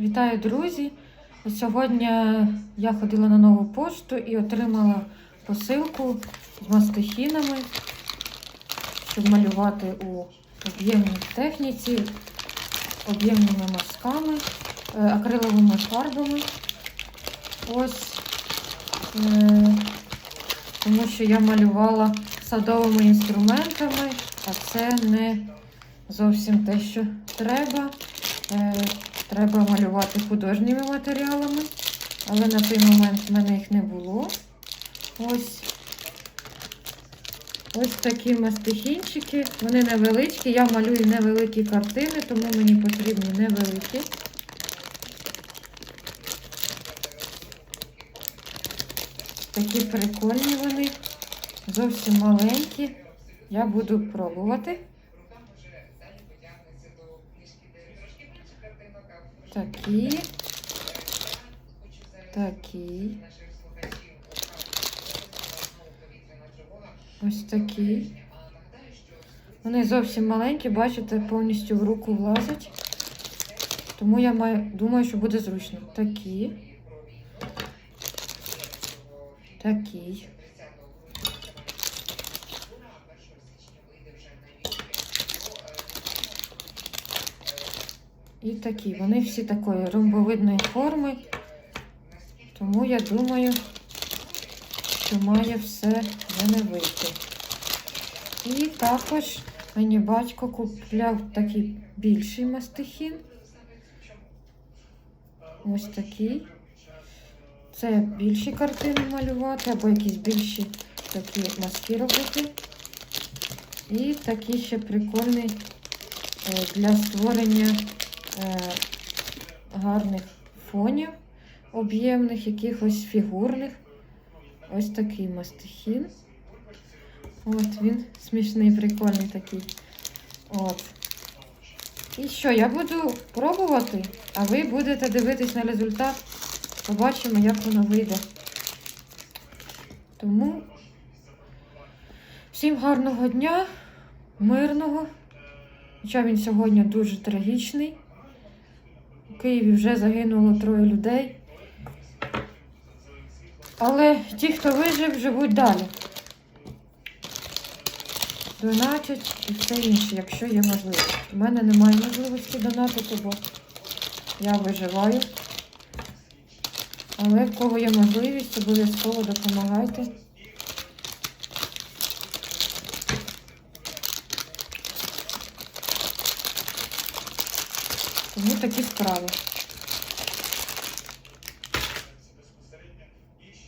Вітаю, друзі! Сьогодні я ходила на нову пошту і отримала посилку з мастихінами, щоб малювати у об'ємній техніці, об'ємними мазками, е, акриловими фарбами. Ось, е, тому що я малювала садовими інструментами, а це не зовсім те, що треба. Треба малювати художніми матеріалами, але на той момент в мене їх не було. Ось ось такі мастихінчики. Вони невеличкі. Я малюю невеликі картини, тому мені потрібні невеликі. Такі прикольні вони, зовсім маленькі. Я буду пробувати. Такі. Такі. Ось такі. Вони зовсім маленькі, бачите, повністю в руку влазять. Тому я маю, думаю, що буде зручно. Такі. Такий. І такі. Вони всі такої ромбовидної форми. Тому я думаю, що має все в мене вийти. І також мені батько купляв такий більший мастихін. Ось такий. Це більші картини малювати, або якісь більші такі маски робити. І такий ще прикольний е, для створення гарних фонів, об'ємних, якихось фігурних. Ось такий мастихін. От він смішний, прикольний такий. От. І що, я буду пробувати, а ви будете дивитись на результат. Побачимо, як воно вийде. Тому всім гарного дня, мирного. Хоча він сьогодні дуже трагічний. У Києві вже загинуло троє людей. Але ті, хто вижив, живуть далі. Донатять і все інше, якщо є можливість. У мене немає можливості донатити, бо я виживаю. Але в кого є можливість, обов'язково допомагайте. Тому такі справи.